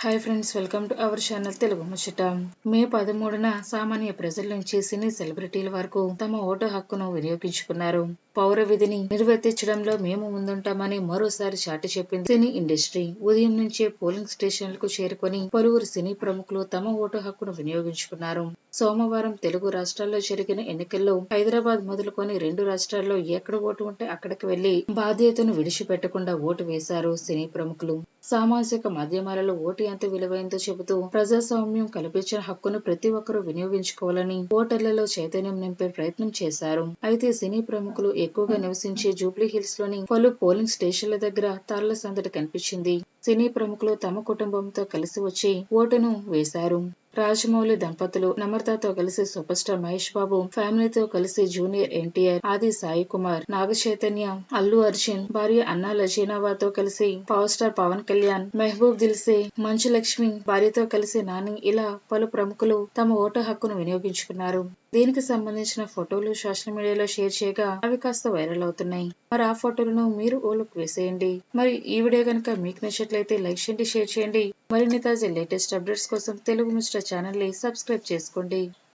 Hi friends welcome to our channel Telugu Muchata May పదమూడున సామాన్య ప్రజల నుంచి సినీ సెలబ్రిటీల వరకు తమ ఓటు హక్కును వినియోగించుకున్నారు. పౌర విధిని నిర్వర్తించడంలో మేము ముందుంటామని మరోసారి చాటి చెప్పింది సినీ ఇండస్ట్రీ. ఉదయం నుంచే పోలింగ్ స్టేషన్లకు చేరుకొని పలువురు సినీ ప్రముఖులు తమ ఓటు హక్కును వినియోగించుకున్నారు. సోమవారం తెలుగు రాష్ట్రాల్లో జరిగిన ఎన్నికల్లో హైదరాబాద్ మొదలుకొని రెండు రాష్ట్రాల్లో ఎక్కడ ఓటు ఉంటే అక్కడికి వెళ్ళి బాధ్యతను విడిచిపెట్టకుండా ఓటు వేశారు సినీ ప్రముఖులు. సామాజిక మాధ్యమాలలో ఓటు ఎంత విలువైందో చెబుతూ ప్రజాస్వామ్యం కల్పించిన హక్కును ప్రతి ఒక్కరూ వినియోగించుకోవాలని ఓటర్లలో చైతన్యం నింపే ప్రయత్నం చేశారు. అయితే సినీ ప్రముఖులు ఎక్కువగా నివసించే జూబ్లీ హిల్స్లోని పలు పోలింగ్ స్టేషన్ల దగ్గర తరల సందడి కనిపించింది. సినీ ప్రముఖులు తమ కుటుంబంతో కలిసి వచ్చి ఓటును వేశారు. రాజమౌళి దంపతులు నమ్రతతో కలిసి సూపర్ స్టార్ మహేష్ బాబు ఫ్యామిలీతో కలిసి జూనియర్ ఎన్టీఆర్ ఆది సాయి కుమార్ నాగ చైతన్య అల్లు అర్జున్ భార్య అన్నా లజీనావాతో కలిసి పవర్ స్టార్ పవన్ కళ్యాణ్ మెహబూబ్ దిల్సే మంచు లక్ష్మి భార్యతో కలిసి నాని ఇలా పలు ప్రముఖులు తమ ఓటు హక్కును వినియోగించుకున్నారు. దీనికి సంబంధించిన ఫోటోలు సోషల్ మీడియాలో షేర్ చేయగా అవి కాస్త వైరల్ అవుతున్నాయి. మరి ఆ ఫోటోలను మీరు ఓలుకు వేసేయండి. మరి ఈ వీడియో కనుక మీకు నచ్చినట్లయితే లైక్ చేయండి షేర్ చేయండి. మరిన్ని తాజా లేటెస్ట్ అప్డేట్స్ కోసం తెలుగు మిస్టర్ ఛానల్ని సబ్స్క్రైబ్ చేసుకోండి.